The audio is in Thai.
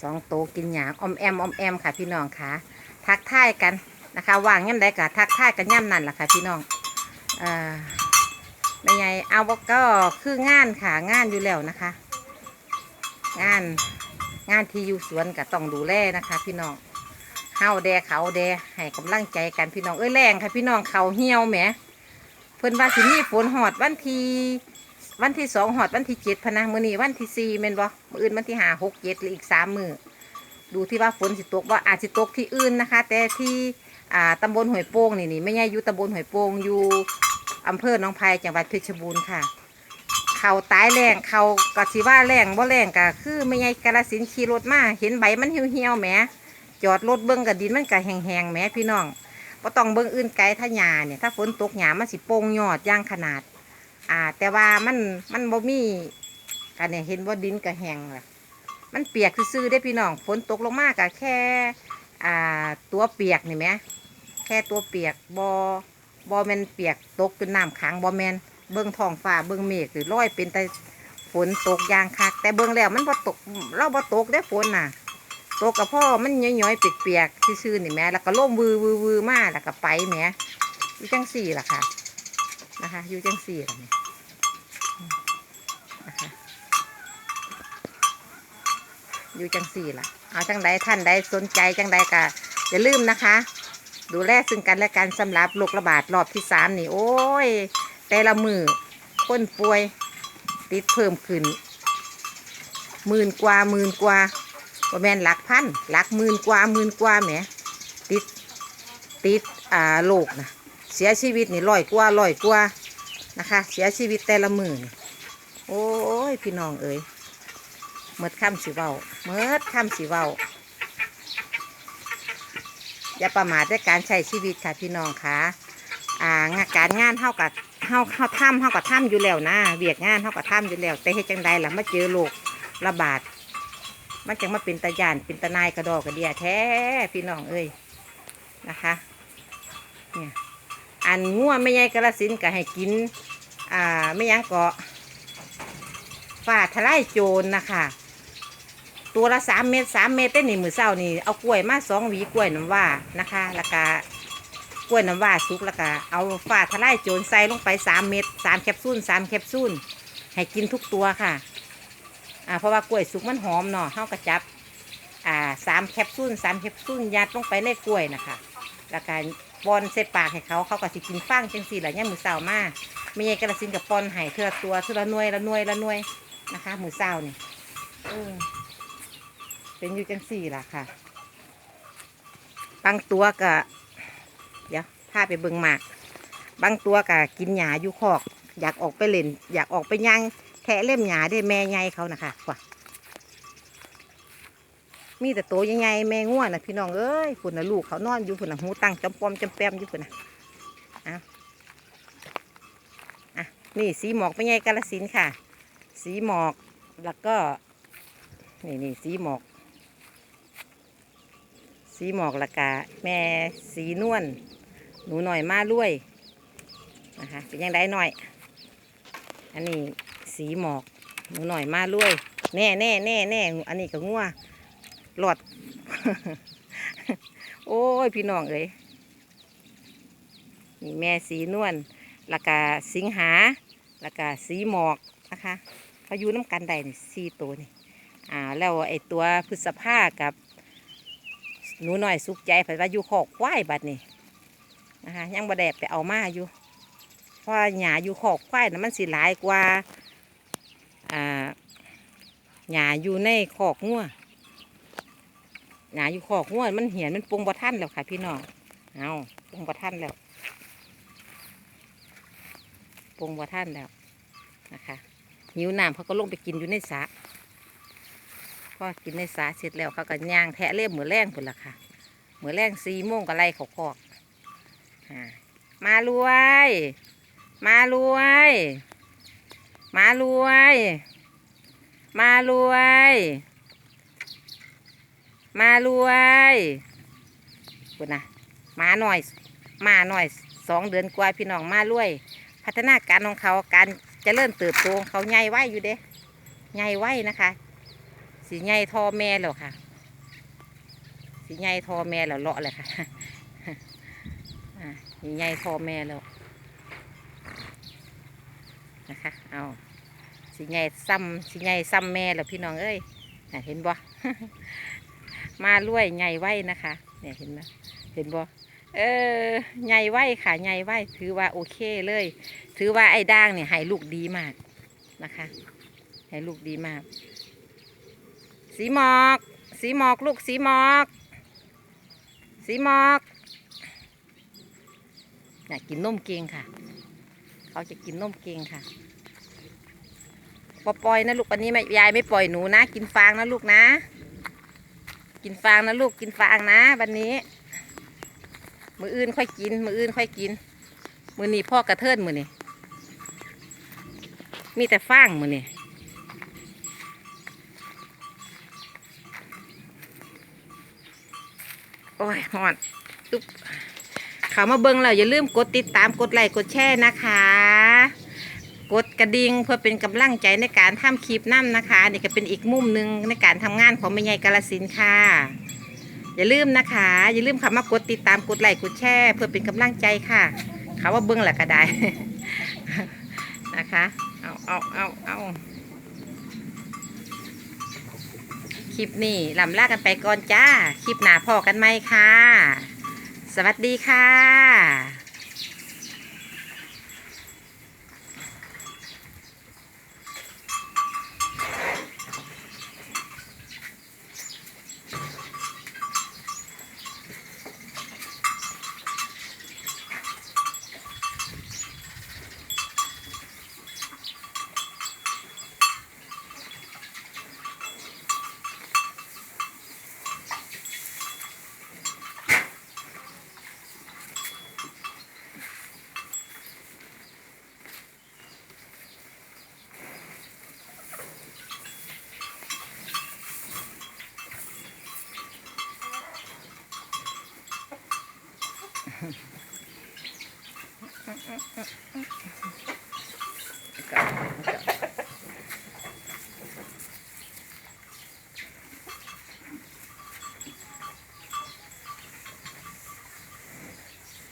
สองโตกินหยางออมแอมออมแอมค่ะ พี่น้องค่ะ ทักทายกันนะคะว่างย่ำใดกะทักทายกันย่ำนั่นแหละค่ะ พี่น้องเอ่อไม่ไงเอาบอกก็คืองานค่ะงานอยู่แล้วนะคะ งานงานที่อยู่สวนก็ต้องดูแลนะคะ พี่น้องเฮาแดเขาแดให้กำลังใจกันพี่น้องเอ้ยแรงค่ะ พี่น้องเขาเหี่ยวแหมเพิ่นว่าสิมีฝนหอดวันที่ วันที่สองหอดวันที่เจ็ดพะนะมือนี้วันที่สี่แม่นบ่มื้ออื่นวันที่ห้าหกเจ็ดหรืออีกสามมือดูที่ว่าฝนสิตกว่าอาจสิตกที่อื่นนะคะ แต่ที่อ่าตำบลห้วยโป่งนี่นี่ไม่ใช่อยู่ตำบลห้วยโป่งอยู่อำเภอหนองไผ่จังหวัดเพชรบูรณ์ค่ะ เขาตายแรงเขาก็สิว่าแรงบ่แรงก็คือไม่ใช่กาลสินขี่รถมาเห็นใบมันเหี่ยวๆแหมจอดรถเบิ่งกับดินมันก็แห้งๆแหมพี่น้องบ่ต้องเบิ่งอื่นไกลถ้าหญ้าเนี่ยถ้าฝนตกหญ้ามันสิโป่งยอดย่างขนาด อ่า แต่ว่ามันมันบ่มีกันเนี่ยเห็นว่าดินก็แห้งล่ะมันเปียกซื่อๆได้พี่น้องฝนตกลงมากะแค่อ่าตัวเปียกนี่แหมแค่ตัวเปียกบอบอแมนเปียกตกจนน้ำขังบอแมนเบิ้องท้องฟ้าเบิ้องเมฆหรือลอยเป็นแต่ฝนตกยางคัก แต่เบิ้องแล้วมันบ่ตกเราบ่ตกได้ฝนน่ะตกกับพ่อมันย้อยๆเปียกๆซื่อๆนี่แหม่แล้วก็ล่มวือวือวือมากแล้วก็ไปแหมอยู่จังสี่ล่ะค่ะ นะคะอยู่จังสี่ล่ะนี่นะคะอยู่จังสี่ล่ะ เอาจังใดท่านใดสนใจจังใดก็อย่าลืมนะคะ ดูแลซึ่งกันและกันสำหรับโรคระบาดรอบที่สามนี่ โอ้ย แต่ละมือคนป่วย ติดเพิ่มขึ้นหมื่นกว่าหมื่นกว่าประมาณหลักพันหลักหมื่นกว่าหมื่นกว่าแหมติดติดอ่าโรคนะ เสียชีวิตนี่ร้อยกว่าร้อยกว่านะคะ เสียชีวิตแต่ละหมือนี่โอ้ยพี่น้องเอ๋ยเมื่อค่ำสีเบาเมื่อค่ำสีเบาอย่าประมาทในการใช้ชีวิตค่ะพี่น้องค่ะอ่างานการงานเท่ากับเท่าเท่าถ้ำเท่ากับถ้ำอยู่แล้วนะเวียกงานเท่ากับถ้ำอยู่แล้ว แต่เหตุจังใดล่ะมาเจอโรคระบาด มันจังมาเป็นตะยานเป็นตะนายกระดอกกระเดียแท้พี่น้องเอ้ยนะคะ เนี่ย อันง่วไม่ใหญ่กระสินก็ให้กิน อ่าไม่ยังเกาะฝ่าทลายโจรนะคะ ตัวละสามเม็ดสามเม็ดเต้นนี่มือเศร้านี่เอากล้วยมาสองหวีกล้วยน้ำว่านะคะแล้วก็กล้วยน้ำว้าสุกแล้วก็เอาฝาทลายโจรใส่ลงไปสามเม็ดสามแคปซูลสามแคปซูลให้กินทุกตัวค่ะอ่าเพราะว่ากล้วยสุกมันหอมเนาะเขากระจับอ่าสามแคปซูลสามแคปซูลยัดลงไปในกล้วยนะคะแล้วก็ ปอนเส้ปากให้เขาเขาก็สิกินฟางจังสี่แหละเนี่ยมือเศร้ามาไม่ใช่กระสินกับปอนให้เทือตัวเทือละน่วยละน่วยละน่วยนะคะมือเศร้านี่เออเป็นอยู่จังสี่ล่ะค่ะบางตัวก็เดี๋ยวพาไปเบิ่งหมากบางตัวก็กินหญ้าอยู่คอก อยากออกไปเล่น อยากออกไปย่างแทะเล่มหญ้าได้แม่ใหญ่เขานะคะกว่า มีแต่โตวใหญ่ๆแม่ง่วนนะพี่น้องเอ้ยฝุ่นนะลูกเขานอนอยู่ฝุ่นนะหูตั้งจำปอมจำแปมอยู่ฝุ่นนะอะอะนี่สีหมอกเป็นไงกาลสินค่ะ สีหมอกแล้วก็ นี่นี่สีหมอก สีหมอกละกาแม่สีนวลหนูหน่อยมาลุ้ยนะคะเป็นยังไงหน่อย อันนี้สีหมอกหนูหน่อยมาลุ้ยแน่แน่แน่แน่อันนี้ก็งัว หลอด โอ้ย พี่น้องเอ้ยนี่แม่สีนวลละกาสิงหาละกาสีหมอกนะคะเขาอยู่น้ำกันได้นี่สี่ตัวนี่อ่าแล้วไอตัวพฤษภากับหนูหน่อยสุขใจผัดว่าอยู่ขอกควายบัดนี่นะคะยังบ่แดดไปเอามาอยู่เพราะหญ้าอยู่ขอกควายนะมันสิหลายกว่าอ่าหญ้าอยู่ในขอกงัว หญ้าอยู่ขอกงัวมันเหียนมันปรุงบ่ทันแล้วค่ะ พี่น้องเอาปรุงบ่ทันแล้วปรุงบ่ทันแล้วนะคะหิวน้ำเขาก็ลงไปกินอยู่ในสระพอกินในสาเสร็จแล้วเขาก็ย่างแทะเล่มเหมือแรงพุ่นละค่ะเหมือแรงสี่โมงก็ไล่เขาคอกอ่ามารวย มารวย มารวย มารวย มารวยพุ่นะมาหน่อย มาหน่อยสองเดือนกว่าพี่น้องมารวย พัฒนาการของเขาการจะเริญเติบโตของเขาใหญ่ไว้อยู่เด้ใหญ่ไว้นะคะสีใหญ่ทอแม่แล้วค่ะ สีใหญ่ทอแม่แล้วเลาะเลยค่ะสีใหญ่ทอแม่แล้วนะคะเอาสีใหญ่ซ้ำสีใหญ่ซ้ำแม่แล้วพี่น้องเอ้ยเห็นบ่ มาล้วยใหญ่ไว้นะคะ เนี่ยเห็นไหมเห็นบ่เออใหญ่ไว้ค่ะใหญ่ไว้ถือว่าโอเคเลย ถือว่าไอ้ด่างเนี่ยให้ลูกดีมากนะคะให้ลูกดีมาก สีหมอก สีหมอกลูกสีหมอก สีหมอกอยากกินนมเกงค่ะ เขาจะกินนมเกงค่ะปอปล่อยนะลูกวันนี้ยายไม่ปล่อยหนูนะ กินฟางนะลูกนะ กินฟางนะลูกกินฟางนะวันนี้ มืออื่นค่อยกิน มืออื่นค่อยกิน มือนี้พ่อกระเทินมือนี่มีแต่ฟางมือนี่โอ้ยฮอนอุ๊บเขามาเบิ่งเราอย่าลืมกดติดตามกดไลค์กดแชร์นะคะ กดกระดิ่งเพื่อเป็นกำลังใจในการทำคลิปนั่นะคะนี่ก็เป็นอีกมุมหนึ่งในการทำงานของแม่ใหญ่กาลสินค่ะ อย่าลืมนะคะ อย่าลืมคำมากดติดตามกดไลค์กดแชร์เพื่อเป็นกำลังใจค่ะเขาว่าเบิ้องแหละก็ได้นะคะเอาเอาเอาเอาคลิปนี้ลำลากันไปก่อนจ้า คลิปหน้าพอกันไหมค่ะ สวัสดีค่ะ Mm-mm-mm-mm-mm.